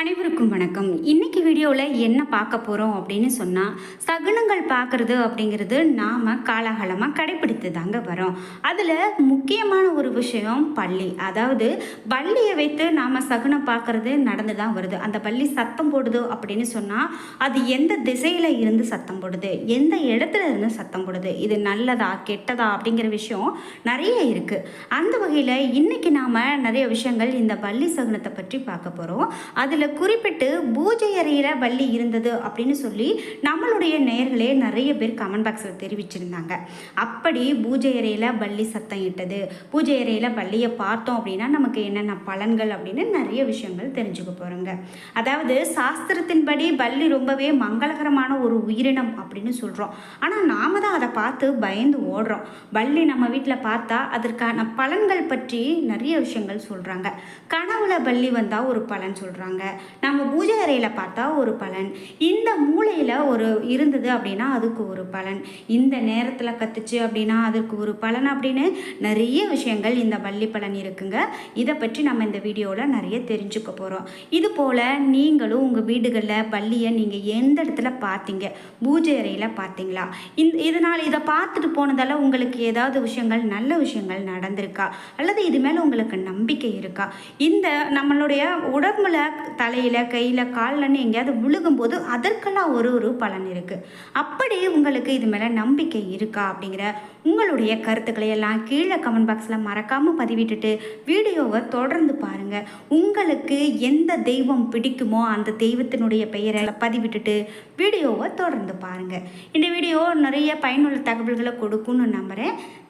அனைவருக்கும் வணக்கம். இன்னைக்கு வீடியோவில் என்ன பார்க்க போகிறோம் அப்படின்னு சொன்னால் சகுனங்கள் பார்க்குறது அப்படிங்கிறது நாம் காலகாலமாக கடைப்பிடித்து தாங்க வரோம். அதில் முக்கியமான ஒரு விஷயம் பள்ளி. அதாவது பள்ளியை வைத்து நாம் சகுனம் பார்க்குறது நடந்து தான் வருது. அந்த பள்ளி சத்தம் போடுது அப்படின்னு சொன்னால் அது எந்த திசையில் இருந்து சத்தம் போடுது? எந்த இடத்துல இருந்து சத்தம் போடுது? இது நல்லதா கெட்டதா அப்படிங்கிற விஷயம் நிறைய இருக்குது அந்த வகையில் இன்றைக்கி நாம் நிறைய விஷயங்கள் இந்த பள்ளி சகுனத்தை பற்றி பார்க்க போகிறோம் அதில் குறிப்பிட்டு பூஜை அறையில் வள்ளி இருந்தது அப்படின்னு சொல்லி நம்மளுடைய நேர்களே நிறைய பேர் கமெண்ட் பாக்ஸில் தெரிவிச்சிருந்தாங்க. அப்படி பூஜை அறையில் வள்ளி சத்தம் இட்டது. பூஜை அறையில் வள்ளியை பார்த்தோம் அப்படின்னா நமக்கு என்னென்ன பலன்கள் அப்படின்னு நிறைய விஷயங்கள் தெரிஞ்சுக்க போகிறோங்க அதாவது சாஸ்திரத்தின்படி பள்ளி ரொம்பவே மங்களகரமான ஒரு உயிரினம் அப்படின்னு சொல்கிறோம் ஆனால் நாம தான் அதை பார்த்து பயந்து ஓடுறோம். வள்ளி நம்ம வீட்டில் பார்த்தா அதற்கான பலன்கள் பற்றி நிறைய விஷயங்கள் சொல்கிறாங்க கனவுல வள்ளி வந்தால் ஒரு பலன் சொல்கிறாங்க நம்ம பூஜை அறையில் பார்த்தா ஒரு பலன். இந்த மூலையில் ஒரு இருந்தது அப்படின்னா அதுக்கு ஒரு பலன். இந்த நேரத்தில் கத்துச்சு அப்படின்னா அதுக்கு ஒரு பலன் அப்படின்னு நிறைய விஷயங்கள் இந்த வள்ளி பலன் இருக்குங்க. இதை பற்றி நம்ம இந்த வீடியோவில் நிறைய தெரிஞ்சுக்க போகிறோம் இது போல் நீங்களும் உங்கள் வீடுகளில் பள்ளியை நீங்கள் எந்த இடத்துல பார்த்தீங்க? பூஜை அறையில் பார்த்தீங்களா? இந்த இதனால் இதை பார்த்துட்டு போனதால் உங்களுக்கு ஏதாவது விஷயங்கள் நல்ல விஷயங்கள் நடந்திருக்கா? அல்லது இது மேலே உங்களுக்கு நம்பிக்கை இருக்கா? இந்த நம்மளுடைய உடம்புல தலையில் கையில் கால்லன்னு எங்கேயாவது விழுகும்போது அதற்கெல்லாம் ஒரு ஒரு பலன் இருக்குது அப்படி உங்களுக்கு இது மேலே நம்பிக்கை இருக்கா அப்படிங்கிற உங்களுடைய கருத்துக்களை எல்லாம் கீழே கமெண்ட் பாக்ஸில் மறக்காமல் பதிவிட்டுட்டு வீடியோவை தொடர்ந்து பாருங்கள் உங்களுக்கு எந்த தெய்வம் பிடிக்குமோ அந்த தெய்வத்தினுடைய பெயரை பதிவிட்டுட்டு வீடியோவை தொடர்ந்து பாருங்கள் இந்த வீடியோ நிறைய பயனுள்ள தகவல்களை கொடுக்கும்னு நம்புகிறேன்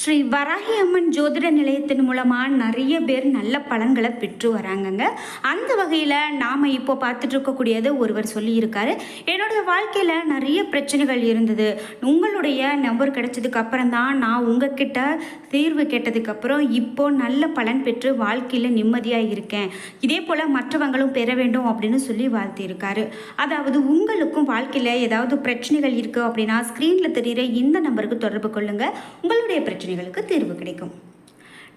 ஸ்ரீ வராகி அம்மன் ஜோதிட நிலையத்தின் மூலமாக நிறைய பேர் நல்ல பலன்களை பெற்று வராங்கங்க. அந்த வகையில் நாம் இப்போ பார்த்துட்டு இருக்கக்கூடியது ஒருவர் சொல்லியிருக்காரு. என்னுடைய வாழ்க்கையில் நிறைய பிரச்சனைகள் இருந்தது. உங்களுடைய நம்பர் கிடைச்சதுக்கு அப்புறம் தான் நான் உங்ககிட்ட தீர்வு கேட்டதுக்கப்புறம் இப்போ நல்ல பலன் பெற்று வாழ்க்கையில் நிம்மதியாக இருக்கேன். இதே போல் மற்றவங்களும் பெற வேண்டும் அப்படின்னு சொல்லி வாழ்த்தியிருக்காரு. அதாவது உங்களுக்கும் வாழ்க்கையில் ஏதாவது பிரச்சனைகள் இருக்குது அப்படின்னா ஸ்க்ரீனில் தெரிகிற இந்த நம்பருக்கு தொடர்பு கொள்ளுங்கள் உங்களுடைய பிரச்சனை பிரச்சனைகளுக்கு தீர்வு கிடைக்கும்.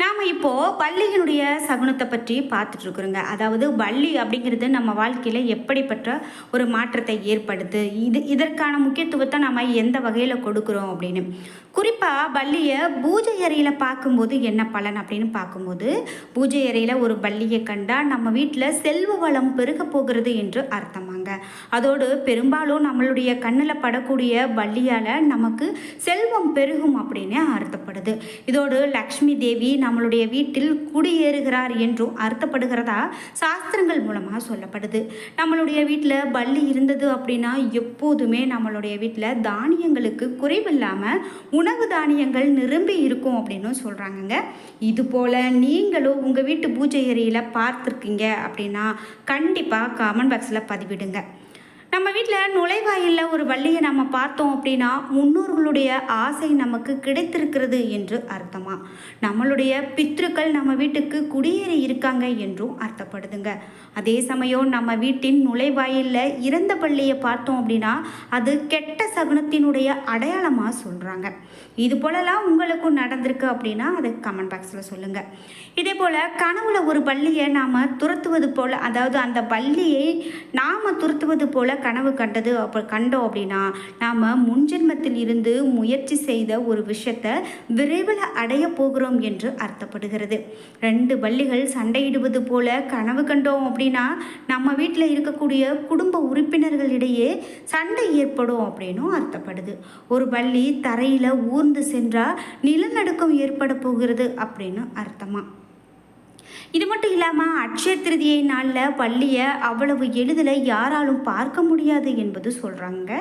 நாம் இப்போது பள்ளியினுடைய சகுனத்தை பற்றி பார்த்துட்ருக்குறோங்க. அதாவது பள்ளி அப்படிங்கிறது நம்ம வாழ்க்கையில் எப்படிப்பட்ட ஒரு மாற்றத்தை ஏற்படுத்து இது இதற்கான முக்கியத்துவத்தை நம்ம எந்த வகையில் கொடுக்குறோம் அப்படின்னு. குறிப்பாக பள்ளியை பூஜை அறையில் பார்க்கும்போது என்ன பலன் அப்படின்னு பார்க்கும்போது பூஜை அறையில் ஒரு பள்ளியை கண்டால் நம்ம வீட்டில் செல்வ வளம் பெருக போகிறது என்று அர்த்தமாங்க. அதோடு பெரும்பாலும் நம்மளுடைய கண்ணில் படக்கூடிய பள்ளியால் நமக்கு செல்வம் பெருகும் அப்படின்னு அர்த்தப்படுது. இதோடு லக்ஷ்மி தேவி நம்மளுடைய வீட்டில் குடியேறுகிறார் என்றும் அர்த்தப்படுகிறதா சாஸ்திரங்கள் மூலமாக சொல்லப்படுது. நம்மளுடைய வீட்டில் பள்ளி இருந்தது அப்படின்னா எப்போதுமே நம்மளுடைய வீட்டில் தானியங்களுக்கு குறைவில்லாமல் உணவு தானியங்கள் நிரம்பி இருக்கும் அப்படின்னு சொல்கிறாங்கங்க இது போல் நீங்களும் உங்கள் வீட்டு பூஜை ஏரியில் பார்த்துருக்கீங்க அப்படின்னா கண்டிப்பாக காமன் பாக்ஸில் பதிவிடுங்க. நம்ம வீட்டில் நுழைவாயிலில் ஒரு வள்ளியை நம்ம பார்த்தோம் அப்படின்னா முன்னோர்களுடைய ஆசை நமக்கு கிடைத்திருக்கிறது என்று அர்த்தமா? நம்மளுடைய பித்ருக்கள் நம்ம வீட்டுக்கு குடியேறி இருக்காங்க என்றும் அர்த்தப்படுதுங்க. அதே சமயம் நம்ம வீட்டின் நுழைவாயிலில் இறந்த பள்ளியை பார்த்தோம் அப்படின்னா அது கெட்ட சகுனத்தினுடைய அடையாளமாக சொல்கிறாங்க இது போலலாம் உங்களுக்கும் நடந்திருக்கு அப்படின்னா அதை கமெண்ட் பாக்ஸில் சொல்லுங்கள் இதே போல் கனவுல ஒரு பள்ளியை நாம் துரத்துவது போல் அதாவது அந்த பள்ளியை நாம் துரத்துவது போல் கனவு கண்டது அப்போ கண்டோம் அப்படின்னா நாம் முன்ஜென்மத்தில் இருந்து முயற்சி செய்த ஒரு விஷயத்தை விரைவில் அடைய போகிறோம் என்று அர்த்தப்படுகிறது. ரெண்டு பள்ளிகள் சண்டையிடுவது போல கனவு கண்டோம் அப்படின்னா நம்ம வீட்டில் இருக்கக்கூடிய குடும்ப உறுப்பினர்களிடையே சண்டை ஏற்படும் அப்படின்னும் அர்த்தப்படுது. ஒரு பள்ளி தரையில் ஊர்ந்து சென்றால் நிலநடுக்கம் ஏற்பட போகிறது அப்படின்னு அர்த்தமா? இது மட்டும் இல்லாமல் அட்சய திருதியை நாளில் பள்ளியை அவ்வளவு எளிதில் யாராலும் பார்க்க முடியாது என்பது சொல்கிறாங்க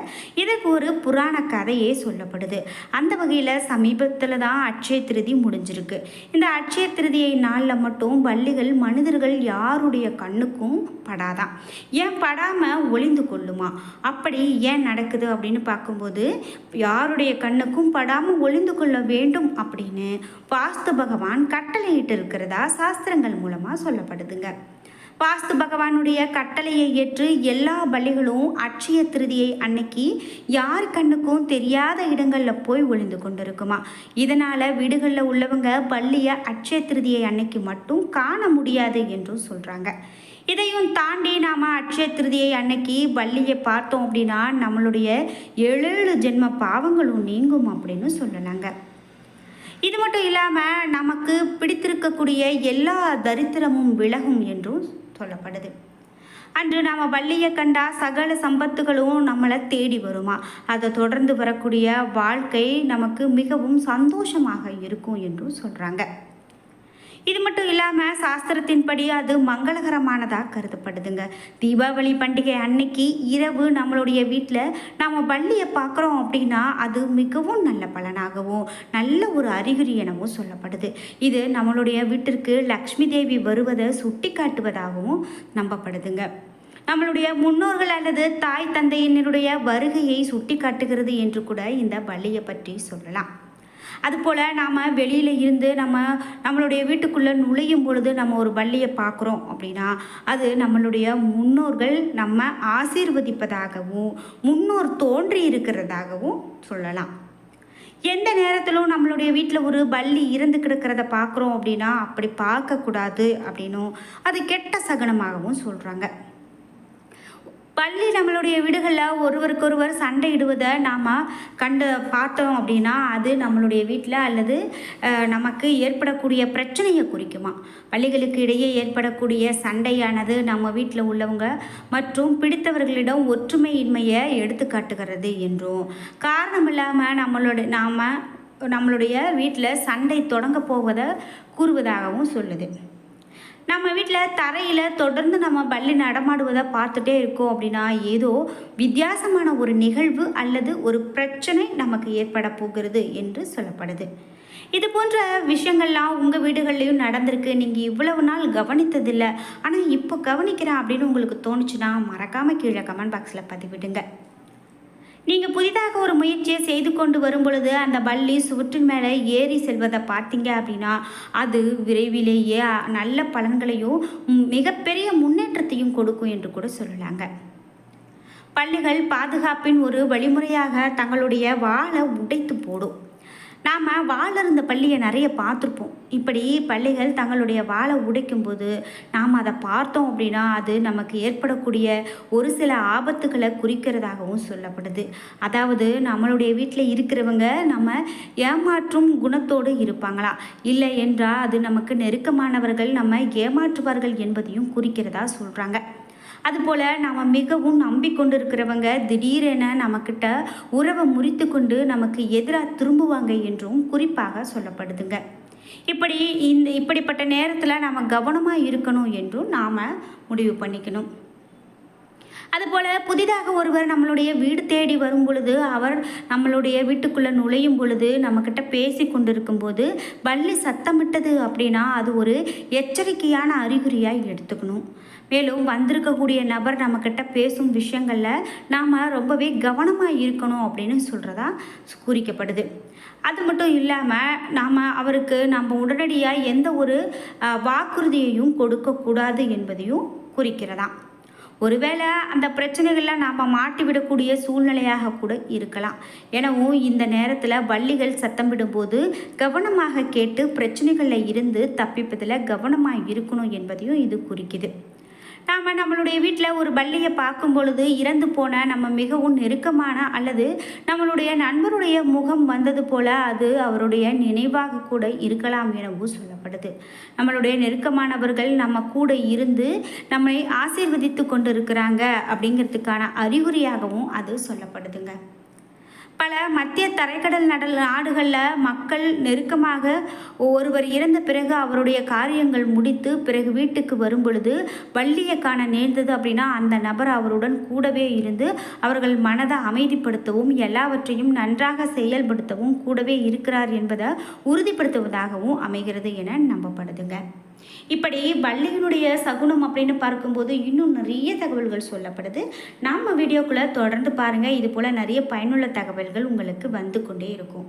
இதுக்கு ஒரு புராண கதையே சொல்லப்படுது. அந்த வகையில் சமீபத்தில் தான் அட்சய திருதி முடிஞ்சிருக்கு. இந்த அட்சய திருதியை நாளில் மட்டும் பள்ளிகள் மனிதர்கள் யாருடைய கண்ணுக்கும் படாதான் ஏன் படாமல் ஒளிந்து கொள்ளுமா? அப்படி ஏன் நடக்குது அப்படின்னு பார்க்கும்போது யாருடைய கண்ணுக்கும் படாமல் ஒளிந்து கொள்ள வேண்டும் அப்படின்னு வாஸ்து பகவான் கட்டளையிட்டு இருக்கிறதா சாஸ்திரங்கள் மூலமாக சொல்லப்படுதுங்க. வாஸ்து பகவானுடைய கட்டளையை ஏற்று எல்லா பலிகளும் அட்சய திருதியை அன்னைக்கு யார் கண்ணுக்கும் தெரியாத இடங்களில் போய் ஒளிந்து கொண்டிருக்குமா? இதனால் வீடுகளில் உள்ளவங்க பள்ளியை அட்சய திருதியை அன்னைக்கு மட்டும் காண முடியாது என்றும் சொல்கிறாங்க இதையும் தாண்டி நாம் அட்சய திருதியை அன்னைக்கு பள்ளியை பார்த்தோம் அப்படின்னா நம்மளுடைய ஏழு ஜென்ம பாவங்களும் நீங்கும் அப்படின்னு சொல்லலாங்க. இது மட்டும் இல்லாமல் நமக்கு பிடித்திருக்கக்கூடிய எல்லா தரித்திரமும் விலகும் என்றும் சொல்லப்படுது. அன்று நாம் வள்ளியை கண்டா சகல சம்பத்துகளும் நம்மளை தேடி வருமா? அதை தொடர்ந்து வரக்கூடிய வாழ்க்கை நமக்கு மிகவும் சந்தோஷமாக இருக்கும் என்றும் சொல்கிறாங்க இது மட்டும் இல்லாமல் சாஸ்திரத்தின்படி அது மங்களகரமானதாக கருதப்படுதுங்க. தீபாவளி பண்டிகை அன்னைக்கு இரவு நம்மளுடைய வீட்டில் நாம் பள்ளியை பார்க்குறோம் அப்படின்னா அது மிகவும் நல்ல பலனாகவும் நல்ல ஒரு அறிகுறி எனவும் சொல்லப்படுது. இது நம்மளுடைய வீட்டிற்கு லக்ஷ்மி தேவி வருவதை சுட்டி காட்டுவதாகவும் நம்பப்படுதுங்க. நம்மளுடைய முன்னோர்கள் அல்லது தாய் தந்தையினருடைய வருகையை சுட்டி காட்டுகிறது என்று கூட இந்த பள்ளியை பற்றி சொல்லலாம். அதுபோல் நாம் வெளியில் இருந்து நம்ம நம்மளுடைய வீட்டுக்குள்ளே நுழையும் பொழுது நம்ம ஒரு பள்ளியை பார்க்குறோம் அப்படின்னா அது நம்மளுடைய முன்னோர்கள் நம்ம ஆசீர்வதிப்பதாகவும் முன்னோர் தோன்றி இருக்கிறதாகவும் சொல்லலாம். எந்த நேரத்திலும் நம்மளுடைய வீட்டில் ஒரு பள்ளி இருந்து கிடக்கிறத பார்க்குறோம் அப்படின்னா அப்படி பார்க்கக்கூடாது அப்படின்னும் அது கெட்ட சகனமாகவும் சொல்கிறாங்க பள்ளி நம்மளுடைய வீடுகளில் ஒருவருக்கொருவர் சண்டையிடுவதை நாம் கண்டு பார்த்தோம் அப்படின்னா அது நம்மளுடைய வீட்டில் அல்லது நமக்கு ஏற்படக்கூடிய பிரச்சனையை குறிக்குமா? பள்ளிகளுக்கு இடையே ஏற்படக்கூடிய சண்டையானது நம்ம வீட்டில் உள்ளவங்க மற்றும் பிடித்தவர்களிடம் ஒற்றுமையின்மையை எடுத்துக்காட்டுகிறது என்றும். காரணம் இல்லாமல் நம்மளோட நாம் நம்மளுடைய வீட்டில் சண்டை தொடங்க போவதை கூறுவதாகவும் சொல்லுது. நம்ம வீட்டில் தரையில் தொடர்ந்து நம்ம பள்ளி நடமாடுவதை பார்த்துட்டே இருக்கோம் அப்படின்னா ஏதோ வித்தியாசமான ஒரு நிகழ்வு அல்லது ஒரு பிரச்சனை நமக்கு ஏற்பட போகிறது என்று சொல்லப்படுது. இது போன்ற விஷயங்கள்லாம் உங்கள் வீடுகள்லையும் நடந்திருக்கு. நீங்கள் இவ்வளவு நாள் கவனித்ததில்லை. ஆனால் இப்போ கவனிக்கிறேன் அப்படின்னு உங்களுக்கு தோணுச்சுன்னா மறக்காமல் கீழே கமெண்ட் பாக்ஸில் பதிவிடுங்க. நீங்கள் புதிதாக ஒரு முயற்சியை செய்து கொண்டு வரும் பொழுது அந்த பள்ளி சுவற்றின் மேலே ஏறி செல்வதை பார்த்தீங்க அப்படின்னா அது விரைவிலேயே நல்ல பலன்களையும் மிகப்பெரிய முன்னேற்றத்தையும் கொடுக்கும் என்று கூட சொல்லலாங்க. பள்ளிகள் பாதுகாப்பின் ஒரு வழிமுறையாக தங்களுடைய வாளை உடைத்து போடும். நாம் வாழ இருந்த பள்ளியை நிறைய பார்த்துருப்போம். இப்படி பள்ளிகள் தங்களுடைய வாழை உடைக்கும்போது நாம் அதை பார்த்தோம் அப்படின்னா அது நமக்கு ஏற்படக்கூடிய ஒரு சில ஆபத்துகளை குறிக்கிறதாகவும் சொல்லப்படுது. அதாவது நம்மளுடைய வீட்டில் இருக்கிறவங்க நம்ம ஏமாற்றும் குணத்தோடு இருப்பாங்களா? இல்லை என்றால் அது நமக்கு நெருக்கமானவர்கள் நம்ம ஏமாற்றுவார்கள் என்பதையும் குறிக்கிறதா சொல்கிறாங்க அதுபோல் நாம் மிகவும் நம்பிக்கொண்டிருக்கிறவங்க திடீரென நம்மக்கிட்ட உறவை முறித்து கொண்டு நமக்கு எதிராக திரும்புவாங்க என்றும் குறிப்பாக சொல்லப்படுதுங்க. இப்படி இந்த இப்படிப்பட்ட நேரத்தில் நாம் கவனமாக இருக்கணும் என்றும் நாம் முடிவு பண்ணிக்கணும். அதுபோல் புதிதாக ஒருவர் நம்மளுடைய வீடு தேடி வரும் பொழுது அவர் நம்மளுடைய வீட்டுக்குள்ளே நுழையும் பொழுது நம்மக்கிட்ட பேசி கொண்டிருக்கும் போது பள்ளி சத்தமிட்டது அப்படின்னா அது ஒரு எச்சரிக்கையான அறிகுறியாக எடுத்துக்கணும். மேலும் வந்திருக்கக்கூடிய நபர் நம்மக்கிட்ட பேசும் விஷயங்களில் நாம் ரொம்பவே கவனமாக இருக்கணும் அப்படின்னு சொல்கிறதா குறிக்கப்படுது. அது மட்டும் இல்லாமல் நாம் அவருக்கு நம்ம உடனடியாக எந்த ஒரு வாக்குறுதியையும் கொடுக்கக்கூடாது என்பதையும் குறிக்கிறதா. ஒருவேளை அந்த பிரச்சனைகளில் நாம் மாட்டிவிடக்கூடிய சூழ்நிலையாக கூட இருக்கலாம். எனவும் இந்த நேரத்தில் வள்ளிகள் சத்தம் விடும்போது கவனமாக கேட்டு பிரச்சனைகளில் இருந்து தப்பிப்பதில் கவனமாக இருக்கணும் என்பதையும் இது குறிக்குது. நாம் நம்மளுடைய வீட்டில் ஒரு பள்ளியை பார்க்கும் பொழுது இறந்து போன நம்ம மிகவும் நெருக்கமான அல்லது நம்மளுடைய நண்பருடைய முகம் வந்தது போல அது அவருடைய நினைவாக கூட இருக்கலாம் எனவும் சொல்லப்படுது. நம்மளுடைய நெருக்கமானவர்கள் நம்ம கூட இருந்து நம்மை ஆசீர்வதித்து கொண்டு இருக்கிறாங்க அப்படிங்கிறதுக்கான அறிகுறியாகவும் அது சொல்லப்படுதுங்க. பல மத்திய தரைக்கடல் நடல் நாடுகளில் மக்கள் நெருக்கமாக ஒருவர் இறந்த பிறகு அவருடைய காரியங்கள் முடித்து பிறகு வீட்டுக்கு வரும் பொழுது வள்ளியை காண நேர்ந்தது அப்படின்னா அந்த நபர் அவருடன் கூடவே இருந்து அவர்கள் மனதை அமைதிப்படுத்தவும் எல்லாவற்றையும் நன்றாக செயல்படுத்தவும் கூடவே இருக்கிறார் என்பதை உறுதிப்படுத்துவதாகவும் அமைகிறது என நம்பப்படுதுங்க. இப்படி வள்ளியினுடைய சகுனம் அப்படின்னு பார்க்கும்போது இன்னும் நிறைய தகவல்கள் சொல்லப்படுது. நம்ம வீடியோக்குள்ளே தொடர்ந்து பாருங்கள் இது போல் நிறைய பயனுள்ள தகவல்கள் உங்களுக்கு வந்து கொண்டே இருக்கும்.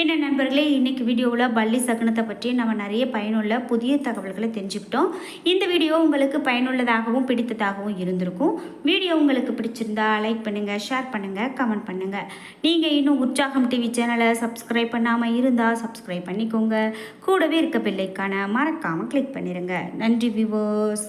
என்ன நண்பர்களே இன்னைக்கு வீடியோவில் வள்ளி சகுனத்தை பற்றி நம்ம நிறைய பயனுள்ள புதிய தகவல்களை தெரிஞ்சுக்கிட்டோம். இந்த வீடியோ உங்களுக்கு பயனுள்ளதாகவும் பிடித்ததாகவும் இருந்திருக்கும். வீடியோ உங்களுக்கு பிடிச்சிருந்தா லைக் பண்ணுங்கள் ஷேர் பண்ணுங்கள் கமெண்ட் பண்ணுங்கள் நீங்கள் இன்னும் உற்சாகம் டிவி சேனலை சப்ஸ்கிரைப் பண்ணாமல் இருந்தால் சப்ஸ்கிரைப் பண்ணிக்கோங்க. கூடவே இருக்க பிள்ளைக்கான மறக்காமல் கிளிக் பண்ணிடுங்க நன்றி விவோஸ்